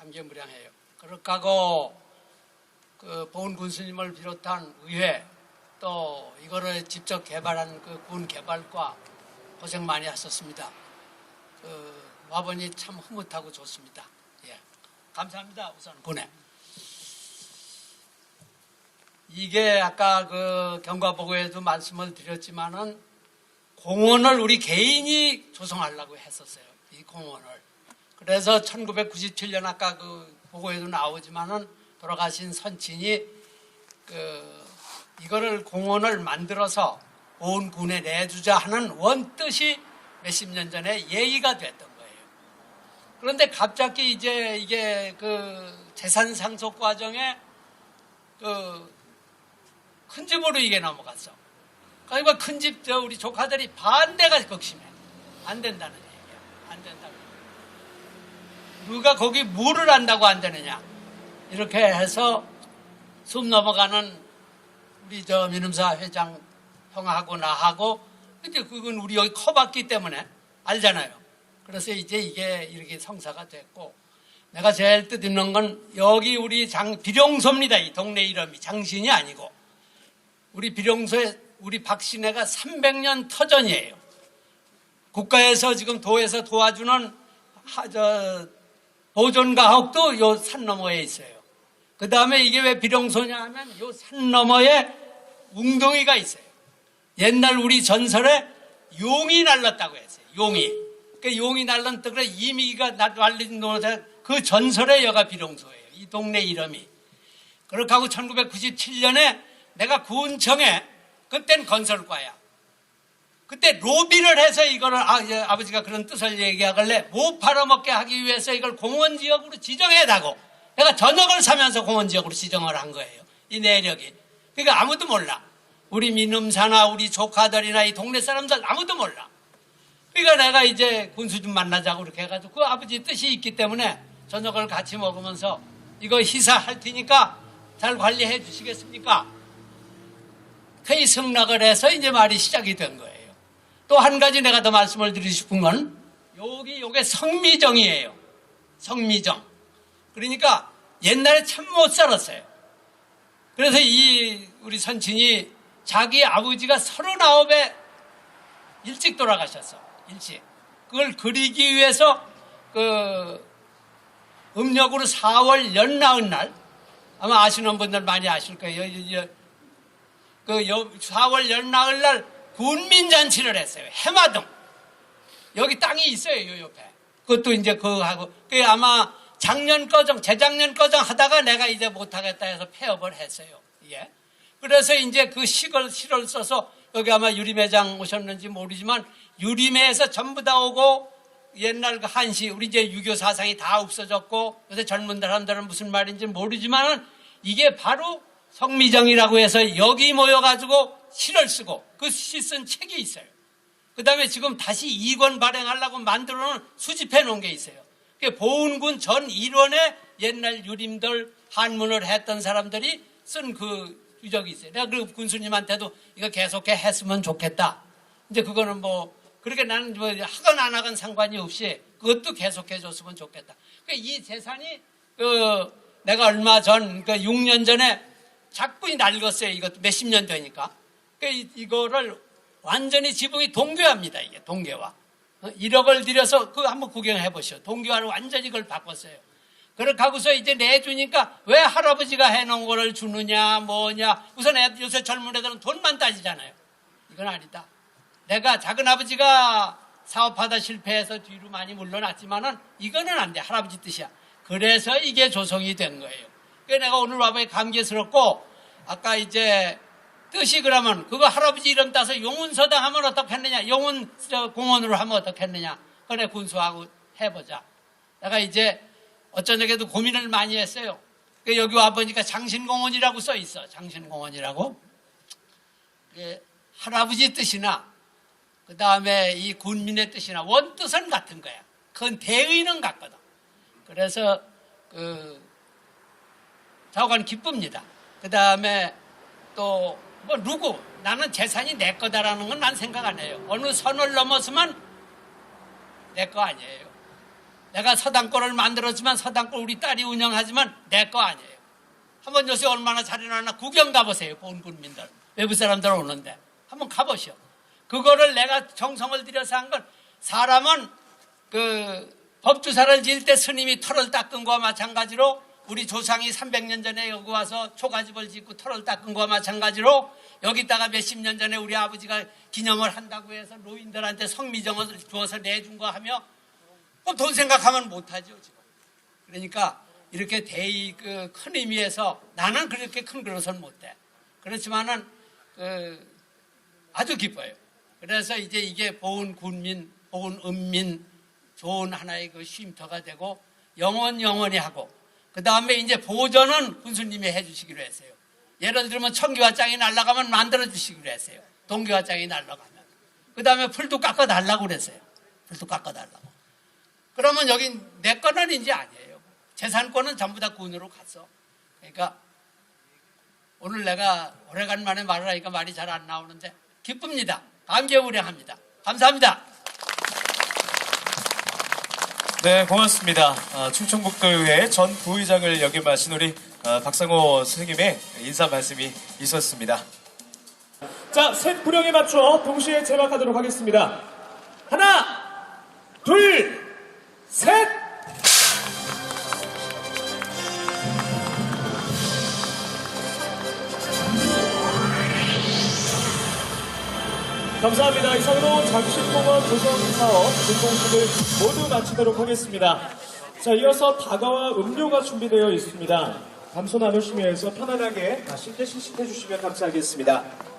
감개무량해요. 그렇다고 그 보훈 군수님을 비롯한 의회 또 이거를 직접 개발한 그 군 개발과 고생 많이 하셨습니다. 그 와보니 참 흐뭇하고 좋습니다. 예. 감사합니다. 우선 군에. 이게 아까 그 경과보고에도 말씀을 드렸지만은 공원을 우리 개인이 조성하려고 했었어요. 이 공원을. 그래서 1997년 아까 그 보고에도 나오지만은 돌아가신 선친이 그 이거를 공원을 만들어서 온 군에 내주자 하는 원뜻이 몇십 년 전에 예의가 됐던 거예요. 그런데 갑자기 이제 이게 그 재산 상속 과정에 그 큰 집으로 이게 넘어갔어. 그러니까 큰 집 저 우리 조카들이 반대가 극심해. 안 된다는 얘기야. 안 된다고. 누가 거기 뭐를 안다고 안 되느냐. 이렇게 해서 숨 넘어가는 우리 저 민음사 회장 형하고 나하고 이제 그건 우리 여기 커봤기 때문에 알잖아요. 그래서 이제 이게 이렇게 성사가 됐고 내가 제일 뜻있는 건 여기 우리 장 비룡소입니다. 이 동네 이름이 장신이 아니고 우리 비룡소에 우리 박신혜가 300년 터전이에요. 국가에서 지금 도에서 도와주는 하, 저, 보존가옥도 요 산 너머에 있어요. 그 다음에 이게 왜 비룡소냐 하면 요 산 너머에 웅덩이가 있어요. 옛날 우리 전설에 용이 날랐다고 했어요. 용이. 그 용이 날른 뜻으로 이미가 날린 노릇에 그 전설의 여가 비룡소예요. 이 동네 이름이. 그렇게 하고 1997년에 내가 군청에 그땐 건설과야. 그때 로비를 해서 이거를 아, 이제 아버지가 그런 뜻을 얘기하길래 못 팔아먹게 하기 위해서 이걸 공원 지역으로 지정해다고 내가 저녁을 사면서 공원 지역으로 지정을 한 거예요. 이 내력이. 그러니까 아무도 몰라. 우리 민음사나 우리 조카들이나 이 동네 사람들 아무도 몰라. 그러니까 내가 이제 군수 좀 만나자고 그렇게 해가지고 그 아버지 뜻이 있기 때문에 저녁을 같이 먹으면서 이거 희사할 테니까 잘 관리해 주시겠습니까? 회의 승낙을 해서 이제 말이 시작이 된 거예요. 또 한 가지 내가 더 말씀을 드리고 싶은 건 여기 요게 성미정이에요. 성미정. 그러니까 옛날에 참 못 살았어요. 그래서 이 우리 선친이 자기 아버지가 서른아홉에 일찍 돌아가셨어. 일찍. 그걸 그리기 위해서 그 음력으로 4월 연나은 날 아마 아시는 분들 많이 아실 거예요. 그 4월 연나을 날 군민잔치를 했어요. 해마등. 여기 땅이 있어요, 요 옆에. 그것도 이제 그거 하고. 그게 아마 작년 거정, 재작년 거정 하다가 내가 이제 못하겠다 해서 폐업을 했어요. 예. 그래서 이제 그 시걸, 시를 써서 여기 아마 유리매장 오셨는지 모르지만 유리매에서 전부 다 오고 옛날 그 한시, 우리 이제 유교 사상이 다 없어졌고 요새 젊은 사람들은 무슨 말인지 모르지만은 이게 바로 성미정이라고 해서 여기 모여가지고 시를 쓰고 그시쓴 책이 있어요. 그 다음에 지금 다시 2권 발행하려고 만들어 놓은 수집해 놓은 게 있어요. 그게 보은군 전 일원에 옛날 유림들 한문을 했던 사람들이 쓴 그 유적이 있어요. 내가 그 군수님한테도 이거 계속해 했으면 좋겠다. 이제 그거는 뭐 그렇게 나는 뭐 하건 안 하건 상관이 없이 그것도 계속해 줬으면 좋겠다. 그러니까 이 재산이 그 내가 얼마 전, 그 6년 전에 작분이 낡았어요. 이것도 몇십 년 되니까. 그러니까 이- 이거를 완전히 지붕이 동교화입니다. 이게 동교화. 어, 1억을 들여서 그거 한번 구경해 보시오. 동교화를 완전히 그걸 바꿨어요. 그렇게 하고서 이제 내주니까 왜 할아버지가 해놓은 거를 주느냐 뭐냐 우선 애- 요새 젊은 애들은 돈만 따지잖아요. 이건 아니다. 내가 작은 아버지가 사업하다 실패해서 뒤로 많이 물러났지만은 이거는 안 돼. 할아버지 뜻이야. 그래서 이게 조성이 된 거예요. 그래서 내가 오늘 와보니 감개스럽고 아까 이제 뜻이 그러면 그거 할아버지 이름 따서 용운서당 하면 어떻겠느냐. 용운 저 공원으로 하면 어떻겠느냐. 그래 군수하고 해보자. 내가 이제 어쩌냐게도 고민을 많이 했어요. 그 여기 와 보니까 장신공원이라고 써 있어. 장신공원이라고. 그 할아버지 뜻이나 그 다음에 이 군민의 뜻이나 원뜻은 같은 거야. 그건 대의는 같거든. 그래서 그 좌우간 기쁩니다. 그 다음에 또 뭐 누구 나는 재산이 내 거다라는 건 난 생각 안 해요. 어느 선을 넘었으면 내 거 아니에요. 내가 서당권을 만들었지만 서당권 우리 딸이 운영하지만 내 거 아니에요. 한번 요새 얼마나 잘해놨나 구경 가보세요. 본 군민들. 외부 사람들 오는데. 한번 가보시오. 그거를 내가 정성을 들여서 한 건 사람은 그 법주사를 지을 때 스님이 털을 닦은 거와 마찬가지로 우리 조상이 300년 전에 여기 와서 초가집을 짓고 털을 닦은 거와 마찬가지로 여기다가 몇십 년 전에 우리 아버지가 기념을 한다고 해서 노인들한테 성미정을 주어서 내준 거 하며 뭐돈 생각하면 못하죠 지금. 그러니까 이렇게 대의 그 큰 의미에서 나는 그렇게 큰 그릇은 못돼. 그렇지만은 그 아주 기뻐요. 그래서 이제 이게 보은 군민, 보은 은민 좋은 하나의 그 쉼터가 되고 영원 영원히 하고 그 다음에 이제 보존은 군수님이 해주시기로 했어요. 예를 들면 청기화장이 날아가면 만들어 주시기로 했어요. 동기화장이 날아가면. 그 다음에 풀도 깎아 달라고 그랬어요. 풀도 깎아 달라고. 그러면 여긴 내 거는 이제 아니에요. 재산권은 전부 다 군으로 갔어. 그러니까 오늘 내가 오래간만에 말을 하니까 말이 잘 안 나오는데 기쁩니다. 감개무량합니다. 감사합니다. 네, 고맙습니다. 아, 충청북도의회 전 부의장을 역임 하신 우리 아, 박상호 선생님의 인사 말씀이 있었습니다. 자, 셋 구령에 맞춰 동시에 제막하도록 하겠습니다. 하나, 감사합니다. 이상으로 장신공원 조성 사업 준공식을 모두 마치도록 하겠습니다. 자, 이어서 다가와 음료가 준비되어 있습니다. 담소 나누시면서 편안하게 맛있게 시식해 주시면 감사하겠습니다.